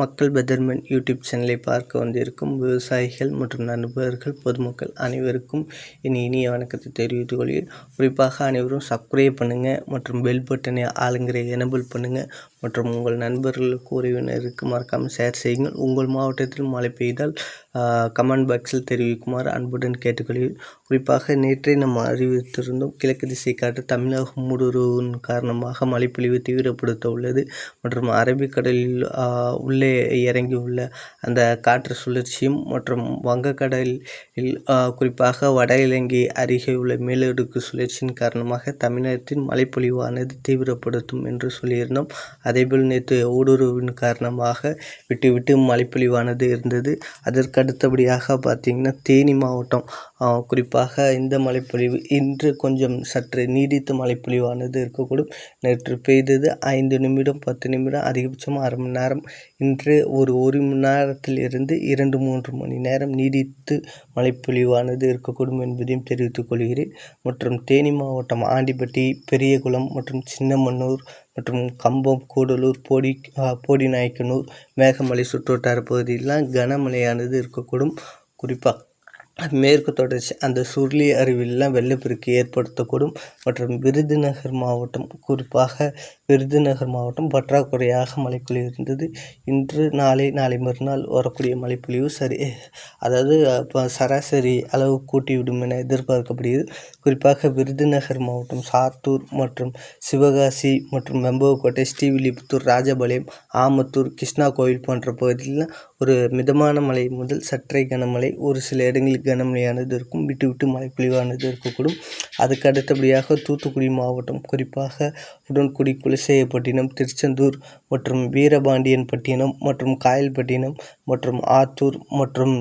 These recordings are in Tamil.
மக்கள் பெதர்மென் யூடியூப் சேனலை பார்க்க வந்திருக்கும் விவசாயிகள் மற்றும் நண்பர்கள் பொதுமக்கள் அனைவருக்கும் என் இனிய வணக்கத்தை தெரிவித்துக் கொள்கிறேன். குறிப்பாக அனைவரும் சப்ஸ்கிரைப் பண்ணுங்கள் மற்றும் பெல் பட்டனை ஆளுங்கிற எனபிள் பண்ணுங்கள் மற்றும் உங்கள் நண்பர்களுக்கு உறவினருக்கு மறக்காமல் ஷேர் செய்யுங்கள். உங்கள் மாவட்டத்தில் மழை பெய்தால் கமெண்ட் பாக்ஸில் தெரிவிக்குமாறு அன்புடன் கேட்டுக்கொள்கிறேன். குறிப்பாக நேற்றே நம்ம அறிவித்திருந்தோம் கிழக்கு திசை காற்று தமிழகம் ஊடுருவின் காரணமாக மழைப்பொழிவு தீவிரப்படுத்த உள்ளது மற்றும் அரபிக்கடலில் உள்ளே இறங்கியுள்ள அந்த காற்று சுழற்சியும் மற்றும் வங்கக்கடலில் குறிப்பாக வட இலங்கை அருகே உள்ள மேலடுக்கு சுழற்சியின் காரணமாக தமிழகத்தின் மழைப்பொழிவானது தீவிரப்படுத்தும் என்று சொல்லியிருந்தோம். அதேபோல் நேற்று ஊடுருவின் காரணமாக விட்டு விட்டு மழைப்பொழிவானது இருந்தது. அதற்கு அடுத்தபடியாக பார்த்திங்கன்னா தேனி மாவட்டம் குறிப்பாக இந்த மழைப்பொழிவு இன்று கொஞ்சம் சற்று நீடித்த மழைப்பொழிவானது இருக்கக்கூடும். நேற்று பெய்தது ஐந்து நிமிடம் பத்து நிமிடம் அதிகபட்சமாக அரை மணி நேரம். இன்று ஒரு ஒரு மணி நேரத்தில் இருந்து இரண்டு மூன்று மணி நேரம் நீடித்து மழைப்பொழிவானது இருக்கக்கூடும் என்பதையும் தெரிவித்துக் கொள்கிறேன். மற்றும் தேனி மாவட்டம் ஆண்டிப்பட்டி பெரியகுளம் மற்றும் சின்னமன்னூர் மற்றும் கம்பம் கூடலூர் போடி போடிநாயக்கனூர் மேகமலை சுற்றுவட்டார பகுதியெல்லாம் கனமழையானது இருக்கக்கூடும். குறிப்பாக மேற்கு தொடர்ச்சி அந்த சுருளி அருவிலாம் வெள்ளப்பெருக்கு ஏற்படுத்தக்கூடும். மற்றும் விருதுநகர் மாவட்டம் குறிப்பாக விருதுநகர் மாவட்டம் பற்றாக்குறையாக மழைப்பொழிவு இருந்தது. இன்று நாளை நாளை மறுநாள் வரக்கூடிய மழைப்பொழிவு சரி அதாவது இப்போ சராசரி அளவு கூட்டிவிடும் என எதிர்பார்க்கப்படுகிறது. குறிப்பாக விருதுநகர் மாவட்டம் சாத்தூர் மற்றும் சிவகாசி மற்றும் வெம்பவக்கோட்டை ஸ்ரீவில்லிபுத்தூர் ராஜபாளையம் ஆமத்தூர் கிருஷ்ணா கோவில் போன்ற பகுதியில் ஒரு மிதமான மழை முதல் சற்றே கனமழை ஒரு சில இடங்களில் கனமழையானது இருக்கும் விட்டு விட்டு மழை பொழிவானது இருக்கக்கூடும். அதுக்கு அடுத்தபடியாக தூத்துக்குடி மாவட்டம் குறிப்பாக உடன்குடி குலசேகப்பட்டினம் திருச்செந்தூர் மற்றும் வீரபாண்டியன்பட்டினம் மற்றும் காயல்பட்டினம் மற்றும் ஆத்தூர் மற்றும்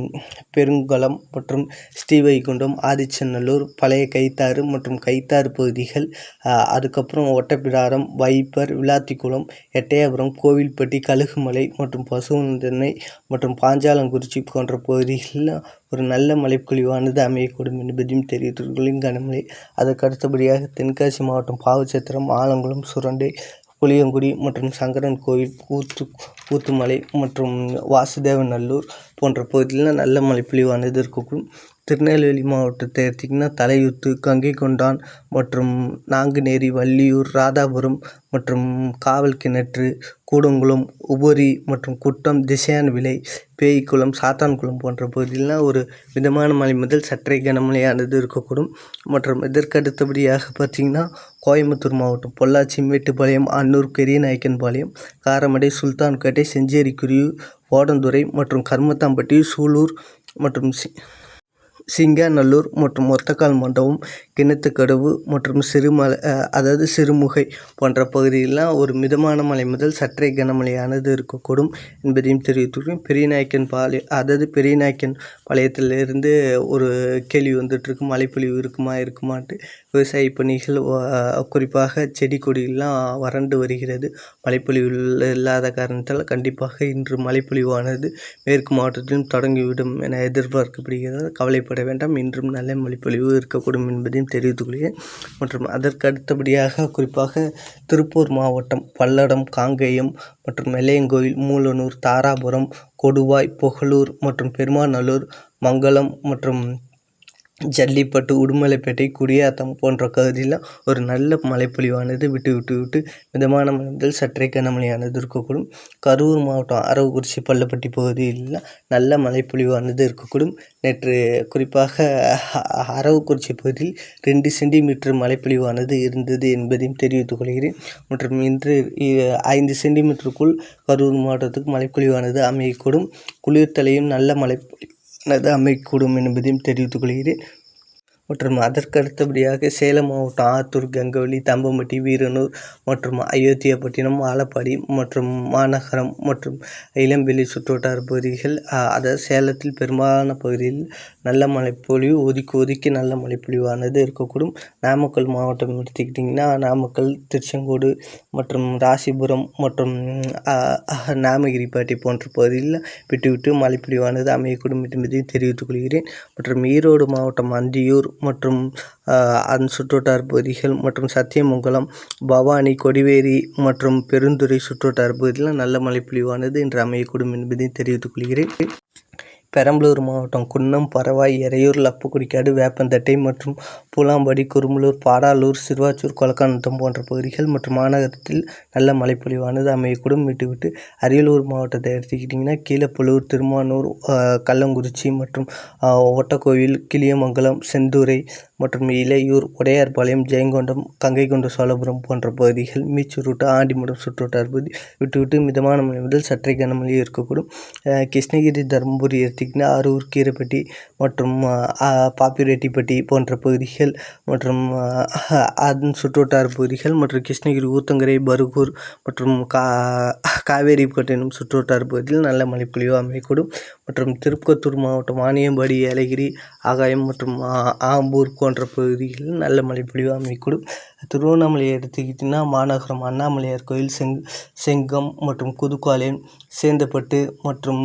பெருங்குளம் மற்றும் ஸ்ரீவைகுண்டம் ஆதிச்சநல்லூர் பழைய கைத்தாறு மற்றும் கைத்தாறு பகுதிகள். அதுக்கப்புறம் ஒட்டப்பிடாரம் வைப்பர் விளாத்திக்குளம் எட்டயபுரம் கோவில்பட்டி கழுகுமலை மற்றும் பசுவந்தனை மற்றும் பாஞ்சாலங்குறிச்சி போன்ற பகுதிகளில் ஒரு நல்ல மழைப்பொழிவானது அமையக்கூடும் என்பதையும் தெரிவித்துள்ளேன் கனமழை. அதற்கு அடுத்தபடியாக தென்காசி மாவட்டம் பாவச்சத்திரம் ஆலங்குளம் சுரண்டை புளியங்குடி மற்றும் சங்கரன் கோவில் கூத்து கூத்துமலை மற்றும் வாசுதேவநல்லூர் போன்ற பகுதிகளில் நல்ல மழைப்பொழிவானது இருக்கக்கூடும். திருநெல்வேலி மாவட்டத்தை எடுத்திங்கன்னா தலையூத்து கங்கை கொண்டான் மற்றும் நாங்குநேரி வள்ளியூர் ராதாபுரம் மற்றும் காவல் கிணற்று கூடங்குளம் உபரி மற்றும் குட்டம் திசையான் விலை பேய்க்குளம் சாத்தான்குளம் போன்ற பகுதியிலாம் ஒரு மிதமான மழை முதல் சற்றே கனமழையானது இருக்கக்கூடும். மற்றும் இதற்கு அடுத்தபடியாக பார்த்திங்கன்னா கோயம்புத்தூர் மாவட்டம் பொள்ளாச்சி மேட்டுப்பாளையம் அன்னூர் பெரியநாயக்கன்பாளையம் காரமடை சுல்தான்பேட்டை செஞ்சேரிக்குரியூர் ஓடந்துறை மற்றும் கருமத்தாம்பட்டி சூலூர் மற்றும் சி சிங்காநல்லூர் மற்றும் ஒத்தக்கால் மண்டபம் கிணத்துக்கடவு மற்றும் சிறுமலை அதாவது சிறுமுகை போன்ற பகுதிகளெலாம் ஒரு மிதமான மழை முதல் சற்றே கனமழையானது இருக்கக்கூடும் என்பதையும் தெரிவித்துள்ளேன் பெரியநாயக்கன் பாளையம் அதாவது பெரியநாயக்கன் பாளையத்திலிருந்து ஒரு கேள்வி வந்துட்டுருக்கு மழைப்பொழிவு இருக்குமா இருக்குமான்ட்டு விவசாய பணிகள் குறிப்பாக செடி கொடியெல்லாம் வறண்டு வருகிறது. மழைப்பொழிவு இல்லாத காரணத்தால் கண்டிப்பாக இன்று மழைப்பொழிவானது மேற்கு மாவட்டத்திலும் தொடங்கிவிடும் என எதிர்பார்க்கப்படுகிறது. கவலைப்பட வேண்டாம் இன்றும் நல்ல மழைப்பொழிவு இருக்கக்கூடும் என்பதையும் தெரிவித்துக் மற்றும் அதற்கு அடுத்தபடியாக குறிப்பாக திருப்பூர் மாவட்டம் பல்லடம் காங்கேயம் மற்றும் வெள்ளையங்கோயில் மூலனூர் தாராபுரம் கொடுவாய் புகழூர் மற்றும் பெருமாநல்லூர் மங்களம் மற்றும் ஜல்லிப்பட்டு உடுமலைப்பேட்டை குடியாத்தம் போன்ற பகுதியில் ஒரு நல்ல மழைப்பொழிவானது விட்டு விட்டு விட்டு மிதமான மழை முதல் சற்றே கனமழையானது இருக்கக்கூடும். கரூர் மாவட்டம் அரவக்குறிச்சி பள்ளப்பட்டி பகுதியில் நல்ல மழைப்பொழிவானது இருக்கக்கூடும். நேற்று குறிப்பாக அரவக்குறிச்சி பகுதியில் ரெண்டு சென்டிமீட்டர் மழைப்பொழிவானது இருந்தது என்பதையும் தெரிவித்துக் கொள்கிறேன். மற்றும் இன்று ஐந்து சென்டிமீட்டருக்குள் கரூர் மாவட்டத்துக்கு மழைப்பொழிவானது அமையக்கூடும். குளிர்தலையும் நல்ல மழை அது அமையக்கூடும் என்பதையும் தெரிவித்துக் கொள்கிறேன். மற்றும் அதற்கு அடுத்தபடியாக சேலம் மாவட்டம் ஆத்தூர் கங்கவள்ளி தம்பம்பட்டி வீரனூர் மற்றும் அயோத்தியாப்பட்டினம் ஆலப்பாடி மற்றும் மாநகரம் மற்றும் இளம்பெளி சுற்றுவட்டார பகுதிகள். அதாவது சேலத்தில் பெரும்பாலான பகுதியில் நல்ல மழைப்பொழிவு ஒதுக்கி ஒதுக்கி நல்ல மழைப்பொழிவானது இருக்கக்கூடும். நாமக்கல் மாவட்டம் எடுத்துக்கிட்டிங்கன்னா நாமக்கல் திருச்செங்கோடு மற்றும் ராசிபுரம் மற்றும் நாமகிரிப்பேட்டை போன்ற பகுதியில் விட்டு விட்டு மழைப்பொழிவானது அமையக்கூடும் என்பதையும் தெரிவித்துக் கொள்கிறேன். மற்றும் ஈரோடு மாவட்டம் அந்தியூர் மற்றும் அந்த சுற்றுவட்டார பகுதிகள் மற்றும் சத்தியமங்கலம் பவானி கொடிவேரி மற்றும் பெருந்துறை சுற்றுவட்டார பகுதியில் நல்ல மழை பொழிவானது இன்று அமையக்கூடும் என்பதை தெரிவித்துக் கொள்கிறேன். பெரம்பலூர் மாவட்டம் குன்னம் பரவாய் எறையூர் லப்புக்குடிக்காடு வேப்பந்தட்டை மற்றும் பூலாம்படி குருமலூர் பாடாலூர் சிறுவாச்சூர் கொலக்கானத்தம் போன்ற பகுதிகள் மற்றும் மாநகரத்தில் நல்ல மழைப்பொழிவானது அமையக்கூடும். விட்டுவிட்டு அரியலூர் மாவட்டத்தை எடுத்துக்கிட்டிங்கன்னா கீழப்பலூர் திருமானூர் கள்ளங்குறிச்சி மற்றும் ஒட்டக்கோவில் கிளியமங்கலம் செந்துறை மற்றும் இலையூர் உடையார்பாளையம் ஜெயங்கொண்டம் கங்கை கொண்ட சோழபுரம் போன்ற பகுதிகள் மீச்சூருட்டு ஆண்டிமடம் சுற்றுவட்டார் பகுதி விட்டு விட்டு மிதமான மழை முதல் சற்றே கனமழை இருக்கக்கூடும். கிருஷ்ணகிரி தருமபுரி எடுத்திங்கன்னா அரூர் கீரைப்பட்டி மற்றும் பாப்பிரெட்டிப்பட்டி போன்ற பகுதிகள் மற்றும் அதன் சுற்றுவட்டார் பகுதிகள் மற்றும் கிருஷ்ணகிரி ஊத்தங்கரை பருகூர் மற்றும் கா காவேரிப்பட்டினம் சுற்றுவட்டார் பகுதியில் நல்ல மழை பொழிவு அமையக்கூடும். மற்றும் திருப்பத்தூர் மாவட்டம் வாணியம்பாடி ஏலகிரி ஆகாயம் மற்றும் ஆம்பூர் போன்ற போன்ற பகுதிகளில் நல்ல மழை பொழிவு அமையக்கூடும். திருவண்ணாமலையை எடுத்துக்கிட்டிங்கன்னா மாநகரம் அண்ணாமலையார் கோயில் செங் செங்கம் மற்றும் புதுப்பாளையம் சேந்தப்பட்டு மற்றும்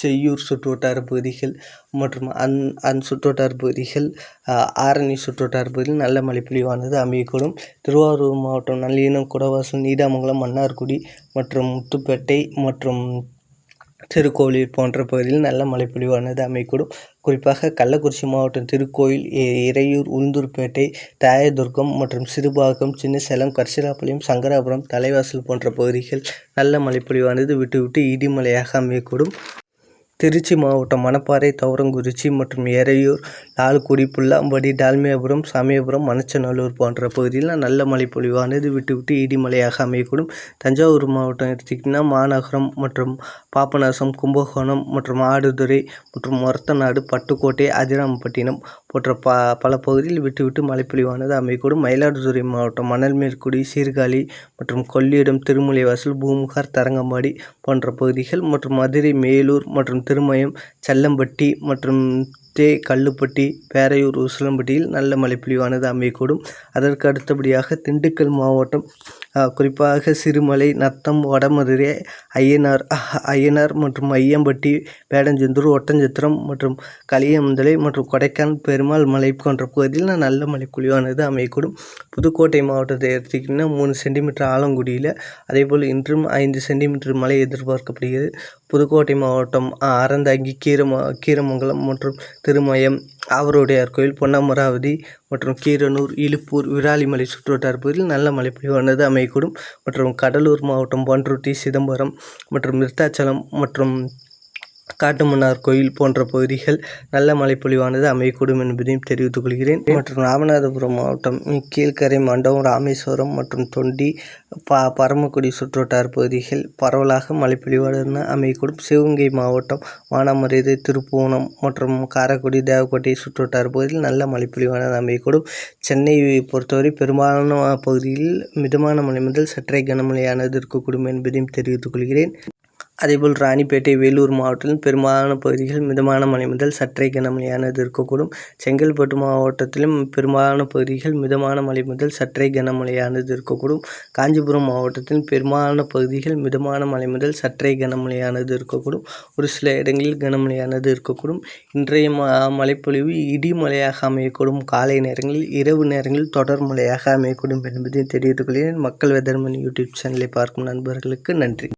செய்யூர் சுற்றுவட்டார பகுதிகள் மற்றும் அந் அந் சுற்றுவட்டார பகுதிகள் ஆரணி சுற்றுவட்டார பகுதியில் நல்ல மழை பொழிவானது அமையக்கூடும். திருவாரூர் மாவட்டம் நல்லினம் குடவாசல் நீடாமங்கலம் மன்னார்குடி மற்றும் முத்துப்பேட்டை மற்றும் திருக்கோவிலூர் போன்ற பகுதியில் நல்ல மழைப்பொழிவானது அமைக்கூடும் அமையக்கூடும். குறிப்பாக கள்ளக்குறிச்சி மாவட்டம் திருக்கோயில் இறையூர் உளுந்தூர்பேட்டை தாயதுர்கம் மற்றும் சிறுபாக்கம் சின்னசேலம் கரிசலாப்பாளையம் சங்கராபுரம் தலைவாசல் போன்ற பகுதிகள் நல்ல மழைப்பொழிவானது விட்டு விட்டு இடிமலையாக அமையக்கூடும். திருச்சி மாவட்டம் மணப்பாறை தவரங்குறிச்சி மற்றும் எறையூர் லால்குடி புல்லாம்படி டால்மியாபுரம் சமயபுரம் மணச்சநல்லூர் போன்ற பகுதியில் நல்ல மழை பொழிவானது விட்டு விட்டு இடிமலையாக அமையக்கூடும். தஞ்சாவூர் மாவட்டம் எடுத்துக்கிட்டிங்கன்னா மாநகரம் மற்றும் பாபநாசம் கும்பகோணம் மற்றும் ஆடுதுறை மற்றும் மொரத்தநாடு பட்டுக்கோட்டை அதிராமப்பட்டினம் போன்ற ப பல பகுதியில் விட்டு விட்டு மழை அமையக்கூடும். மயிலாடுதுறை மாவட்டம் மணல்மேற்குடி சீர்காழி மற்றும் கொள்ளிடம் திருமலைவாசல் பூமுகார் தரங்கம்பாடி போன்ற பகுதிகள் மற்றும் மதுரை மேலூர் மற்றும் திருமயம் செல்லம்பட்டி மற்றும் தே கல்லுப்பட்டி பேரையூர் உசிலம்பட்டியில் நல்ல மழைப்பொழிவானது அமையக்கூடும். அதற்கு அடுத்தபடியாக திண்டுக்கல் மாவட்டம் குறிப்பாக சிறுமலை நத்தம் வடமதுரை ஐயனார் ஐயனார் மற்றும் ஐயம்பட்டி பேடஞ்செந்தூர் ஒட்டஞ்சத்திரம் மற்றும் களியமுந்தலை மற்றும் கொடைக்கானல் பெருமாள் மலை போன்ற பகுதியில் நல்ல மழைப்பொழிவானது அமையக்கூடும். புதுக்கோட்டை மாவட்டத்தை எடுத்துக்கிட்டிங்கன்னா மூணு சென்டிமீட்டர் ஆலங்குடியில் அதேபோல் இன்றும் ஐந்து சென்டிமீட்டர் மழை எதிர்பார்க்கப்படுகிறது. புதுக்கோட்டை மாவட்டம் அறந்தாங்கி கீரம கீரமங்கலம் மற்றும் திருமயம். ஆவரோடையார் கோயில் பொன்னமராவதி மற்றும் கீரனூர் இலுப்பூர் விராலிமலை சுற்றுவட்டார பகுதியில் நல்ல மழை பொழிவானது அமையக்கூடும் மற்றும் கடலூர் மாவட்டம் பன்ருட்டி சிதம்பரம் மற்றும் விருத்தாச்சலம் மற்றும் காட்டுமன்னார் கோயில் போன்ற பகுதிகள் நல்ல மழைப்பொழிவானது அமையக்கூடும் என்பதையும் தெரிவித்துக் கொள்கிறேன். மற்றும் ராமநாதபுரம் மாவட்டம் கீழ்கரை மண்டபம் ராமேஸ்வரம் மற்றும் தொண்டி ப பரமக்குடி சுற்றுவட்டார பகுதிகள் பரவலாக மழைப்பொழிவான அமையக்கூடும். சிவகங்கை மாவட்டம் மானாமரியாதை திருப்பூனம் மற்றும் காரைக்குடி தேவக்கோட்டை சுற்றுவட்டார பகுதியில் நல்ல மழைப்பொழிவானது அமையக்கூடும். சென்னை பொறுத்தவரை பெரும்பாலான பகுதியில் மிதமான மழை முதல் சற்றே கனமழையானது இருக்கக்கூடும் என்பதையும் தெரிவித்துக் கொள்கிறேன். அதேபோல் ராணிப்பேட்டை வேலூர் மாவட்டத்தில் பெரும்பாலான பகுதிகள் மிதமான மழை முதல் சற்றே கனமழையானது இருக்கக்கூடும். செங்கல்பட்டு மாவட்டத்திலும் பெரும்பாலான பகுதிகள் மிதமான மழை முதல் சற்றே கனமழையானது இருக்கக்கூடும். காஞ்சிபுரம் மாவட்டத்தில் பெரும்பாலான பகுதிகள் மிதமான மழை முதல் சற்றே கனமழையானது இருக்கக்கூடும். ஒரு சில இடங்களில் கனமழையானது இருக்கக்கூடும். இன்றைய ம மழைப்பொழிவு இடிமலையாக அமையக்கூடும். காலை நேரங்களில் இரவு நேரங்களில் தொடர் மழையாக அமையக்கூடும் என்பதை தெரிவித்துக் கொள்கிறேன். மக்கள் வெதர்மன் யூடியூப் சேனலை பார்க்கும் நண்பர்களுக்கு நன்றி.